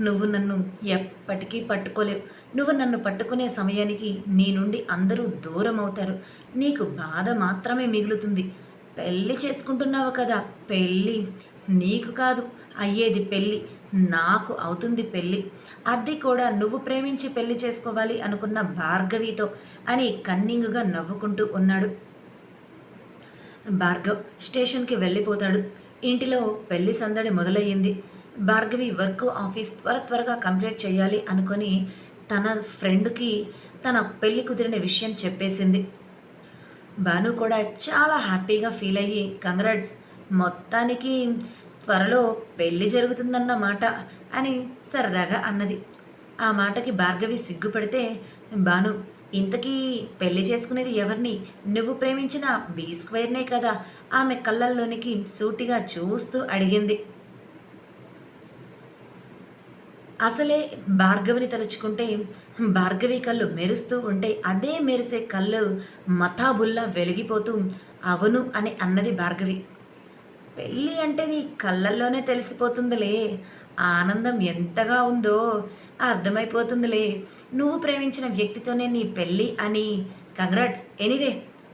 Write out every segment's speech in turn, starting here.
నువ్వు నన్ను ఎప్పటికీ పట్టుకోలేవు. నువ్వు నన్ను పట్టుకునే సమయానికి నీ నుండి అందరూ దూరం అవుతారు. నీకు బాధ మాత్రమే మిగులుతుంది. పెళ్ళి చేసుకుంటున్నావు కదా పెళ్ళి నీకు కాదు అయ్యేది పెళ్ళి నాకు అవుతుంది పెళ్ళి అది కూడా నువ్వు ప్రేమించి పెళ్ళి చేసుకోవాలి అనుకున్న భార్గవితో అని కన్నింగుగా నవ్వుకుంటూ ఉన్నాడు. భార్గవ్ స్టేషన్కి వెళ్ళిపోతాడు. ఇంటిలో పెళ్ళి సందడి మొదలయ్యింది. భార్గవి వర్క్ ఆఫీస్ త్వర త్వరగా కంప్లీట్ చేయాలి అనుకొని తన ఫ్రెండ్కి తన పెళ్ళి కుదిరిన విషయం చెప్పేసింది. భాను కూడా చాలా హ్యాపీగా ఫీల్ అయ్యి కంగ్రాట్స్ మొత్తానికి త్వరలో పెళ్ళి జరుగుతుందన్న మాట అని సరదాగా అన్నది. ఆ మాటకి భార్గవి సిగ్గుపడితే భాను ఇంతకీ పెళ్ళి చేసుకునేది ఎవరిని? నువ్వు ప్రేమించిన బీ స్క్వేర్నే కదా? ఆమె కళ్ళల్లోనికి సూటిగా చూస్తూ అడిగింది. అసలే భార్గవిని తలుచుకుంటే భార్గవి కళ్ళు మెరుస్తూ ఉంటే అదే మెరిసే కళ్ళు మతాబుల్లా వెలిగిపోతూ అవును అని అన్నది భార్గవి. పెళ్ళి అంటే నీ కళ్ళల్లోనే తెలిసిపోతుందిలే. ఆనందం ఎంతగా ఉందో అర్థమైపోతుందిలే. నువ్వు ప్రేమించిన వ్యక్తితోనే నీ పెళ్ళి అని. కంగ్రాట్స్ ఎనీవే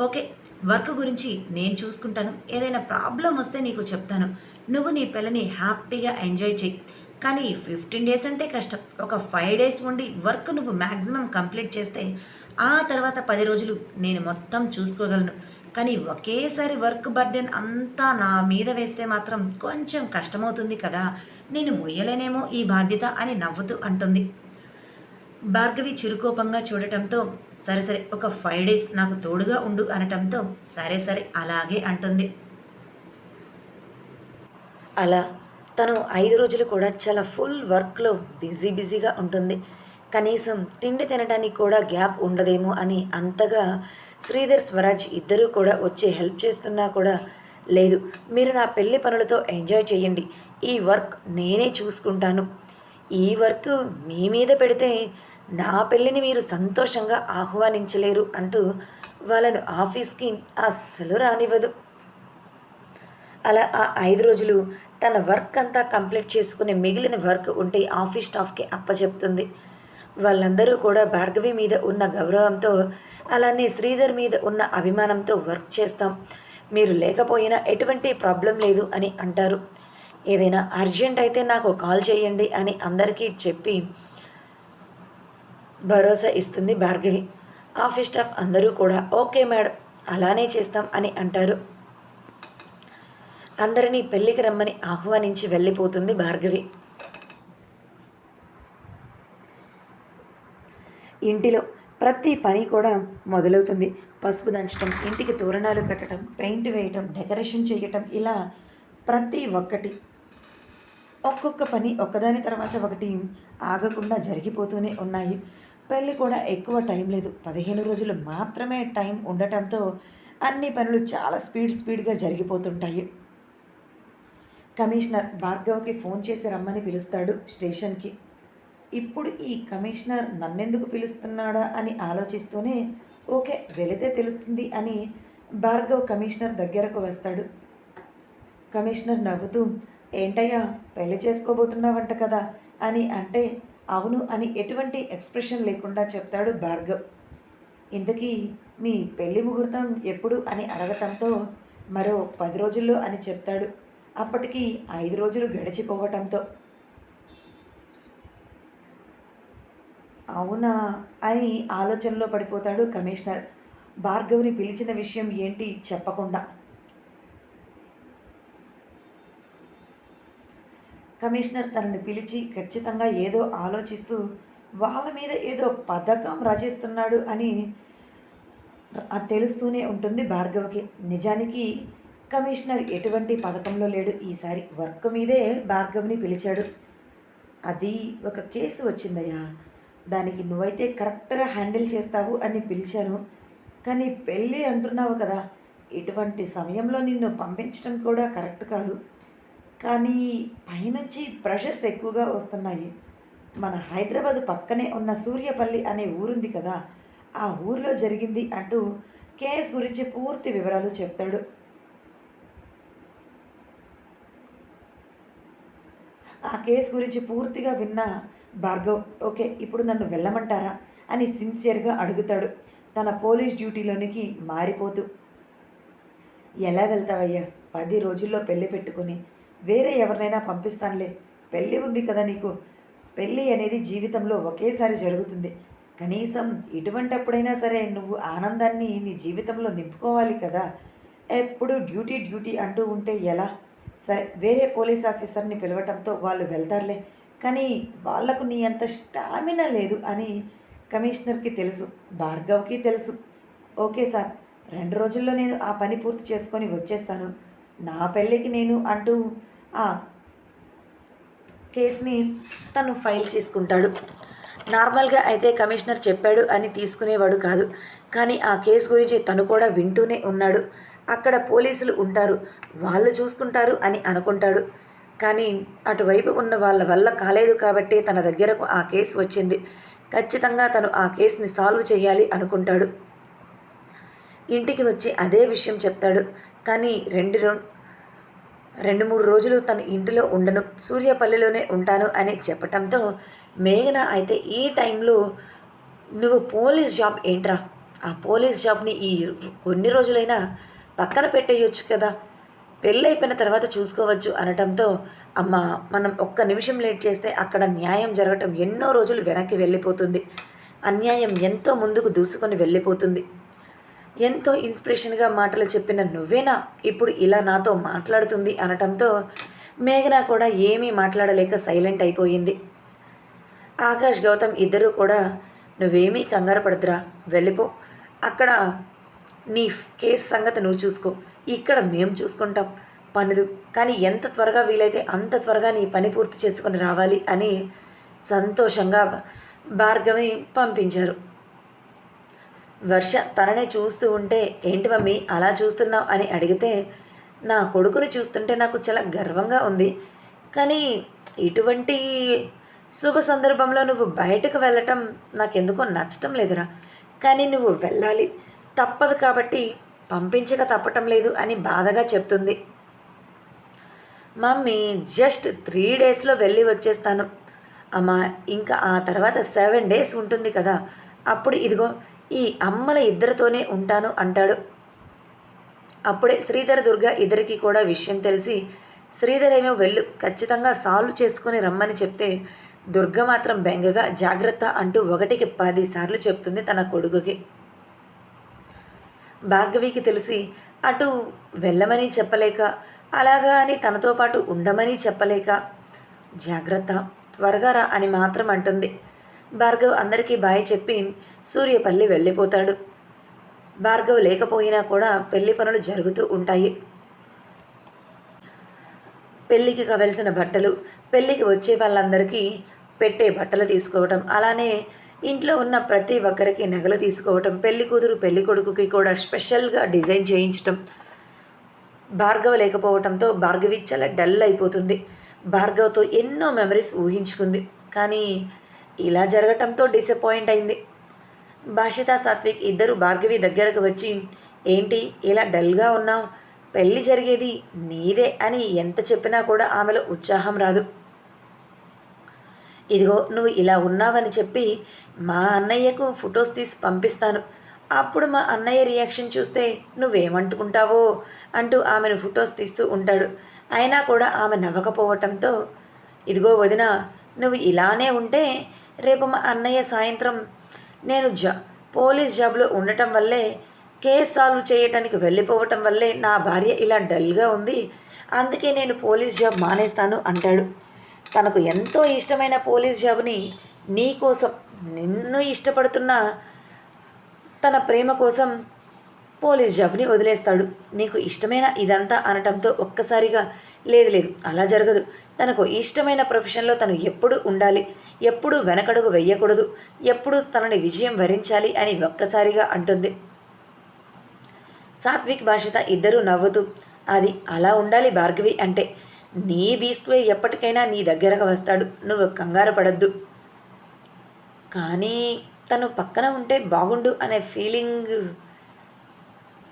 ఓకే వర్క్ గురించి నేను చూసుకుంటాను. ఏదైనా ప్రాబ్లం వస్తే నీకు చెప్తాను. నువ్వు నీ పిల్లని హ్యాపీగా ఎంజాయ్ చెయ్యి కానీ ఫిఫ్టీన్ డేస్ అంటే కష్టం. ఒక ఫైవ్ డేస్ ఉండి వర్క్ నువ్వు మ్యాక్సిమం కంప్లీట్ చేస్తే ఆ తర్వాత పది రోజులు నేను మొత్తం చూసుకోగలను. కానీ ఒకేసారి వర్క్ బర్డెన్ అంతా నా మీద వేస్తే మాత్రం కొంచెం కష్టమవుతుంది కదా. నేను మొయ్యలేనేమో ఈ బాధ్యత అని నవ్వుతూ అంటుంది. భార్గవి చిరుకోపంగా చూడటంతో సరే సరే ఒక ఫైవ్ డేస్ నాకు తోడుగా ఉండు అనటంతో సరే సరే అలాగే అంటుంది. అలా తను ఐదు రోజులు కూడా చాలా ఫుల్ వర్క్లో బిజీ బిజీగా ఉంటుంది. కనీసం తిండి తినడానికి కూడా గ్యాప్ ఉండదేమో అని అంతగా శ్రీధర్ స్వరాజ్ ఇద్దరూ కూడా వచ్చి హెల్ప్ చేస్తున్నా కూడా లేదు. మీరు నా పెళ్ళి పనులతో ఎంజాయ్ చేయండి. ఈ వర్క్ నేనే చూసుకుంటాను. ఈ వర్క్ మీ మీద పెడితే నా పెళ్ళిని మీరు సంతోషంగా ఆహ్వానించలేరు అంటూ వాళ్ళను ఆఫీస్కి అస్సలు రానివ్వదు. అలా ఆ ఐదు రోజులు తన వర్క్ అంతా కంప్లీట్ చేసుకుని మిగిలిన వర్క్ ఉంటే ఆఫీస్ స్టాఫ్కి అప్పచెప్తుంది. వాళ్ళందరూ కూడా భార్గవి మీద ఉన్న గౌరవంతో అలానే శ్రీధర్ మీద ఉన్న అభిమానంతో వర్క్ చేస్తాం. మీరు లేకపోయినా ఎటువంటి ప్రాబ్లం లేదు అని అంటారు. ఏదైనా అర్జెంట్ అయితే నాకు కాల్ చేయండి అని అందరికీ చెప్పి భరోసా ఇస్తుంది భార్గవి. ఆఫీస్ స్టాఫ్ అందరూ కూడా ఓకే మేడం అలానే చేస్తాం అని అంటారు. అందరినీ పెళ్ళికి రమ్మని ఆహ్వానించి వెళ్ళిపోతుంది భార్గవి. ఇంటిలో ప్రతి పని కూడా మొదలవుతుంది. పసుపు దంచడం ఇంటికి తోరణాలు కట్టడం పెయింట్ వేయటం డెకరేషన్ చేయటం ఇలా ప్రతి ఒక్కటి. ఒక్కొక్క పని ఒక్కదాని తర్వాత ఒకటి ఆగకుండా జరిగిపోతూనే ఉన్నాయి. పెళ్ళి కూడా ఎక్కువ టైం లేదు. పదిహేను రోజులు మాత్రమే టైం ఉండటంతో అన్ని పనులు చాలా స్పీడ్ స్పీడ్గా జరిగిపోతుంటాయి. కమిషనర్ భార్గవ్కి ఫోన్ చేసి రమ్మని పిలుస్తాడు స్టేషన్కి. ఇప్పుడు ఈ కమిషనర్ నన్నెందుకు పిలుస్తున్నాడా అని ఆలోచిస్తూనే ఓకే వెళితే తెలుస్తుంది అని భార్గవ్ కమిషనర్ దగ్గరకు వస్తాడు. కమిషనర్ నవ్వుతూ ఏంటయ్యా పెళ్ళి చేసుకోబోతున్నావంట కదా అని అంటే అవును అని ఎటువంటి ఎక్స్ప్రెషన్ లేకుండా చెప్తాడు భార్గవ్. ఇంతకీ మీ పెళ్ళి ముహూర్తం ఎప్పుడు? అని అడగటంతో మరో పది రోజుల్లో అని చెప్తాడు. అప్పటికి ఐదు రోజులు గడిచిపోవటంతో. అవునా అని ఆలోచనలో పడిపోతాడు కమిషనర్. భార్గవ్ని పిలిచిన విషయం ఏంటి చెప్పకుండా. కమిషనర్ తనని పిలిచి ఖచ్చితంగా ఏదో ఆలోచిస్తూ వాళ్ళ మీద ఏదో పథకం రచిస్తున్నాడు అని తెలుస్తూనే ఉంటుంది భార్గవకి. నిజానికి కమిషనర్ ఎటువంటి పథకంలో లేడు. ఈసారి వర్క్ మీదే భార్గవ్ని పిలిచాడు. అది ఒక కేసు వచ్చిందయ్యా. దానికి నువ్వైతే కరెక్ట్గా హ్యాండిల్ చేస్తావు అని పిలిచాను. కానీ పెళ్ళి అంటున్నావు కదా. ఇటువంటి సమయంలో నిన్ను పంపించడం కూడా కరెక్ట్ కాదు. కానీ పైనుంచి ప్రెషర్స్ ఎక్కువగా వస్తున్నాయి. మన హైదరాబాద్ పక్కనే ఉన్న సూర్యపల్లి అనే ఊరుంది కదా. ఆ ఊరిలో జరిగింది అంటూ కేస్ గురించి పూర్తి వివరాలు చెప్తాడు. ఆ కేసు గురించి పూర్తిగా విన్న భార్గవ్ ఓకే ఇప్పుడు నన్ను వెళ్ళమంటారా? అని సిన్సియర్గా అడుగుతాడు. తన పోలీస్ డ్యూటీలోనికి మారిపోతూ ఎలా వెళ్తావయ్యా? పది రోజుల్లో పెళ్ళి పెట్టుకుని వేరే ఎవరినైనా పంపిస్తానులే. పెళ్ళి ఉంది కదా నీకు. పెళ్ళి అనేది జీవితంలో ఒకేసారి జరుగుతుంది. కనీసం ఇటువంటప్పుడైనా సరే నువ్వు ఆనందాన్ని నీ జీవితంలో నింపుకోవాలి కదా. ఎప్పుడు డ్యూటీ డ్యూటీ అంటూ ఉంటే ఎలా? సరే వేరే పోలీస్ ఆఫీసర్ని పిలవటంతో వాళ్ళు వెళ్తారులే. కానీ వాళ్ళకు నీ అంత స్టామినా లేదు అని కమిషనర్కి తెలుసు భార్గవ్కి తెలుసు. ఓకే సార్ రెండు రోజుల్లో నేను ఆ పని పూర్తి చేసుకొని వచ్చేస్తాను. నా పెళ్ళికి నేను అంటూ ఆ కేసుని తను ఫైల్ చేసుకుంటాడు. నార్మల్గా అయితే కమిషనర్ చెప్పాడు అని తీసుకునేవాడు కాదు. కానీ ఆ కేసు గురించి తను కూడా వింటూనే ఉన్నాడు. అక్కడ పోలీసులు ఉంటారు. వాళ్ళు చూసుకుంటారు అని అనుకుంటాడు. కానీ అటువైపు ఉన్న వాళ్ళ వల్ల కాలేదు కాబట్టి తన దగ్గరకు ఆ కేసు వచ్చింది. ఖచ్చితంగా తను ఆ కేసుని సాల్వ్ చేయాలి అనుకుంటాడు. ఇంటికి వచ్చి అదే విషయం చెప్తాడు. కానీ రెండు రో రెండు మూడు రోజులు తన ఇంటిలో ఉండను. సూర్యపల్లిలోనే ఉంటాను అని చెప్పటంతో మేఘన అయితే ఈ టైంలో నువ్వు పోలీస్ జాబ్ ఏంట్రా? ఆ పోలీస్ జాబ్ని ఈ కొన్ని రోజులైనా పక్కన పెట్టేయొచ్చు కదా. పెళ్ళైపోయిన తర్వాత చూసుకోవచ్చు అనటంతో అమ్మ మనం ఒక్క నిమిషం లేట్ చేస్తే అక్కడ న్యాయం జరగటం ఎన్నో రోజులు వెనక్కి వెళ్ళిపోతుంది. అన్యాయం ఎంతో ముందుకు దూసుకొని వెళ్ళిపోతుంది. ఎంతో ఇన్స్పిరేషన్గా మాటలు చెప్పిన నువ్వేనా ఇప్పుడు ఇలా నాతో మాట్లాడుతుంది అనటంతో మేఘన కూడా ఏమీ మాట్లాడలేక సైలెంట్ అయిపోయింది. ఆకాష్ గౌతమ్ ఇద్దరూ కూడా నువ్వేమీ కంగారు పడదురా వెళ్ళిపో. అక్కడ నీ కేసు సంగతి నువ్వు చూసుకో. ఇక్కడ మేము చూసుకుంటాం. పనిదు. కానీ ఎంత త్వరగా వీలైతే అంత త్వరగా నీ పని పూర్తి చేసుకొని రావాలి అని సంతోషంగా భార్గవిని పంపించారు. వర్ష తననే చూస్తూ ఉంటే ఏంటి మమ్మీ అలా చూస్తున్నావు? అని అడిగితే నా కొడుకుని చూస్తుంటే నాకు చాలా గర్వంగా ఉంది. కానీ ఇటువంటి శుభ సందర్భంలో నువ్వు బయటకు వెళ్ళటం నాకెందుకో నచ్చటం లేదురా. కానీ నువ్వు వెళ్ళాలి. తప్పదు కాబట్టి పంపించక తప్పటం లేదు అని బాధగా చెప్తుంది. మమ్మీ జస్ట్ త్రీ డేస్లో వెళ్ళి వచ్చేస్తాను. అమ్మా ఇంకా ఆ తర్వాత సెవెన్ డేస్ ఉంటుంది కదా అప్పుడు ఇదిగో ఈ అమ్మల ఇద్దరితోనే ఉంటాను అంటాడు. అప్పుడే శ్రీధర దుర్గ ఇద్దరికి కూడా విషయం తెలిసి శ్రీధర్ ఏమో వెళ్ళు ఖచ్చితంగా సాల్వ్ చేసుకుని రమ్మని చెప్తే దుర్గ మాత్రం బెంగగా జాగ్రత్త అంటూ ఒకటికి పది సార్లు చెప్తుంది తన కొడుకుకి. భార్గవికి తెలిసి అటు వెళ్ళమని చెప్పలేక అలాగా అని తనతో పాటు ఉండమని చెప్పలేక జాగ్రత్త త్వరగా రా అని మాత్రం అంటుంది. భార్గవ్ అందరికీ బాయ్ చెప్పి సూర్యపల్లి వెళ్ళిపోతాడు. భార్గవ్ లేకపోయినా కూడా పెళ్ళి పనులు జరుగుతూ ఉంటాయి. పెళ్ళికి కావలసిన బట్టలు పెళ్ళికి వచ్చే వాళ్ళందరికీ పెట్టే బట్టలు తీసుకోవటం అలానే ఇంట్లో ఉన్న ప్రతి ఒక్కరికి నగలు తీసుకోవటం పెళ్ళి కూతురు పెళ్ళి కొడుకుకి కూడా స్పెషల్గా డిజైన్ చేయించటం భార్గవ లేకపోవటంతో భార్గవి చాలా డల్ అయిపోతుంది. భార్గవతో ఎన్నో మెమరీస్ ఊహించుకుంది. కానీ ఇలా జరగటంతో డిసప్పాయింట్ అయింది. భాషిత సాత్విక్ ఇద్దరు భార్గవి దగ్గరకు వచ్చి ఏంటి ఇలా డల్గా ఉన్నావు? పెళ్ళి జరిగేది నీదే అని ఎంత చెప్పినా కూడా ఆమెలో ఉత్సాహం రాదు. ఇదిగో నువ్వు ఇలా ఉన్నావని చెప్పి మా అన్నయ్యకు ఫొటోస్ తీసి పంపిస్తాను. అప్పుడు మా అన్నయ్య రియాక్షన్ చూస్తే నువ్వేమంటుకుంటావో? అంటూ ఆమెను ఫొటోస్ తీస్తూ ఉంటాడు. అయినా కూడా ఆమె నవ్వకపోవటంతో ఇదిగో వదిన నువ్వు ఇలానే ఉంటే రేపు మా అన్నయ్య సాయంత్రం నేను జా పోలీస్ జాబ్లో ఉండటం వల్లే కేసు సాల్వ్ చేయటానికి వెళ్ళిపోవటం వల్లే నా భార్య ఇలా డల్గా ఉంది. అందుకే నేను పోలీస్ జాబ్ మానేస్తాను అంటాడు. తనకు ఎంతో ఇష్టమైన పోలీస్ జాబ్ని నీ కోసం నిన్ను ఇష్టపడుతున్న తన ప్రేమ కోసం పోలీస్ జాబ్ని వదిలేస్తాడు. నీకు ఇష్టమైన ఇదంతా అనటంతో ఒక్కసారిగా లేదు లేదు అలా జరగదు. తనకు ఇష్టమైన ప్రొఫెషన్లో తను ఎప్పుడు ఉండాలి ఎప్పుడు వెనకడుగు వెయ్యకూడదు ఎప్పుడు తనని విజయం వరించాలి అని ఒక్కసారిగా అంటుంది. సాత్విక్ భాషిత ఇద్దరూ నవ్వుతూ అది అలా ఉండాలి భార్గవి అంటే నీ బీ స్క్వేర్ ఎప్పటికైనా నీ దగ్గరకు వస్తాడు. నువ్వు కంగారు పడద్దు. కానీ తను పక్కన ఉంటే బాగుండు అనే ఫీలింగ్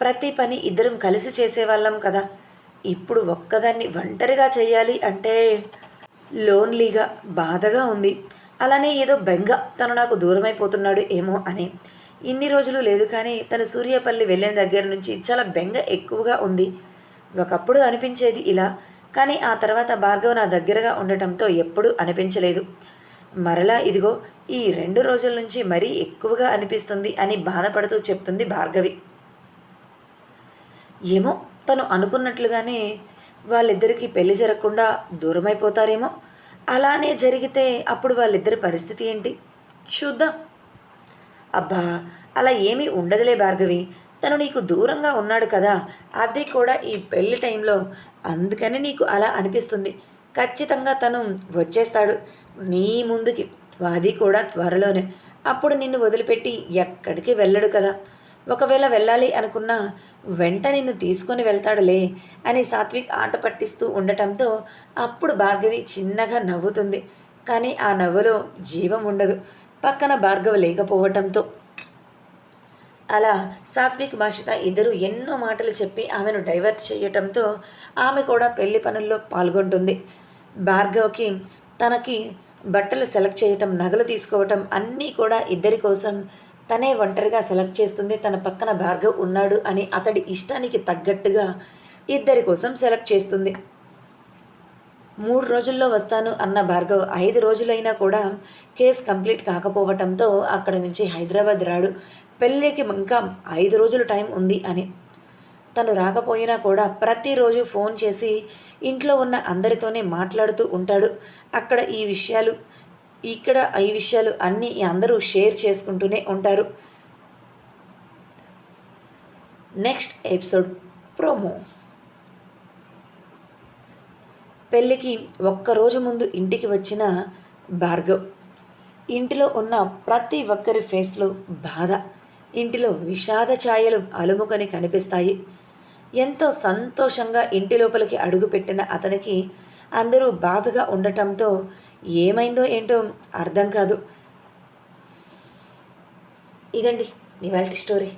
ప్రతి పని ఇద్దరం కలిసి చేసేవాళ్ళం కదా. ఇప్పుడు ఒక్కదాన్ని ఒంటరిగా చేయాలి అంటే లోన్లీగా బాధగా ఉంది. అలానే ఏదో బెంగ తను నాకు దూరమైపోతున్నాడు ఏమో అని. ఇన్ని రోజులు లేదు కానీ తను సూర్యపల్లి వెళ్ళిన దగ్గర నుంచి చాలా బెంగ ఎక్కువగా ఉంది. ఒకప్పుడు అనిపించేది ఇలా కానీ ఆ తర్వాత భార్గవ్ నా దగ్గరగా ఉండటంతో ఎప్పుడూ అనిపించలేదు. మరలా ఇదిగో ఈ రెండు రోజుల నుంచి మరీ ఎక్కువగా అనిపిస్తుంది అని బాధపడుతూ చెప్తుంది భార్గవి. ఏమో తను అనుకున్నట్లుగానే వాళ్ళిద్దరికీ పెళ్ళి జరగకుండా దూరమైపోతారేమో. అలానే జరిగితే అప్పుడు వాళ్ళిద్దరి పరిస్థితి ఏంటి? చూద్దాం. అబ్బా అలా ఏమీ ఉండదులే భార్గవి. తను నీకు దూరంగా ఉన్నాడు కదా అది కూడా ఈ పెళ్ళి టైంలో. అందుకని నీకు అలా అనిపిస్తుంది. ఖచ్చితంగా తను వచ్చేస్తాడు. నీ ముందుకి అది కూడా త్వరలోనే. అప్పుడు నిన్ను వదిలిపెట్టి ఎక్కడికి వెళ్ళడు కదా. ఒకవేళ వెళ్ళాలి అనుకున్నా వెంట నిన్ను తీసుకొని వెళ్తాడులే అని సాత్విక్ ఆట పట్టిస్తూ ఉండటంతో అప్పుడు భార్గవి చిన్నగా నవ్వుతుంది. కానీ ఆ నవ్వులో జీవం ఉండదు. పక్కన భార్గవ లేకపోవటంతో. అలా సాత్విక్ భాషిత ఇద్దరు ఎన్నో మాటలు చెప్పి ఆమెను డైవర్ట్ చేయటంతో ఆమె కూడా పెళ్ళి పనుల్లో పాల్గొంటుంది. భార్గవ్కి తనకి బట్టలు సెలెక్ట్ చేయటం నగలు తీసుకోవటం అన్నీ కూడా ఇద్దరి కోసం తనే ఒంటరిగా సెలెక్ట్ చేస్తుంది. తన పక్కన భార్గవ్ ఉన్నాడు అని అతడి ఇష్టానికి తగ్గట్టుగా ఇద్దరి కోసం సెలెక్ట్ చేస్తుంది. మూడు రోజుల్లో వస్తాను అన్న భార్గవ్ ఐదు రోజులైనా కూడా కేసు కంప్లీట్ కాకపోవటంతో అక్కడి నుంచి హైదరాబాద్ రాడు. పెళ్ళికి ఇంకా ఐదు రోజులు టైం ఉంది అని. తను రాకపోయినా కూడా ప్రతిరోజు ఫోన్ చేసి ఇంట్లో ఉన్న అందరితోనే మాట్లాడుతూ ఉంటాడు. అక్కడ ఈ విషయాలు ఇక్కడ ఈ విషయాలు అన్నీ అందరూ షేర్ చేసుకుంటూనే ఉంటారు. Next episode promo. పెళ్ళికి ఒక్కరోజు ముందు ఇంటికి వచ్చిన భార్గవ్. ఇంటిలో ఉన్న ప్రతి ఒక్కరి ఫేస్లో బాధ. ఇంటిలో విషాద ఛాయలు అలుముకొని కనిపిస్తాయి. ఎంతో సంతోషంగా ఇంటి లోపలికి అడుగుపెట్టిన అతనికి అందరూ బాధగా ఉండటంతో ఏమైందో ఏంటో అర్థం కాదు. ఇదండి ఇవాళ స్టోరీ.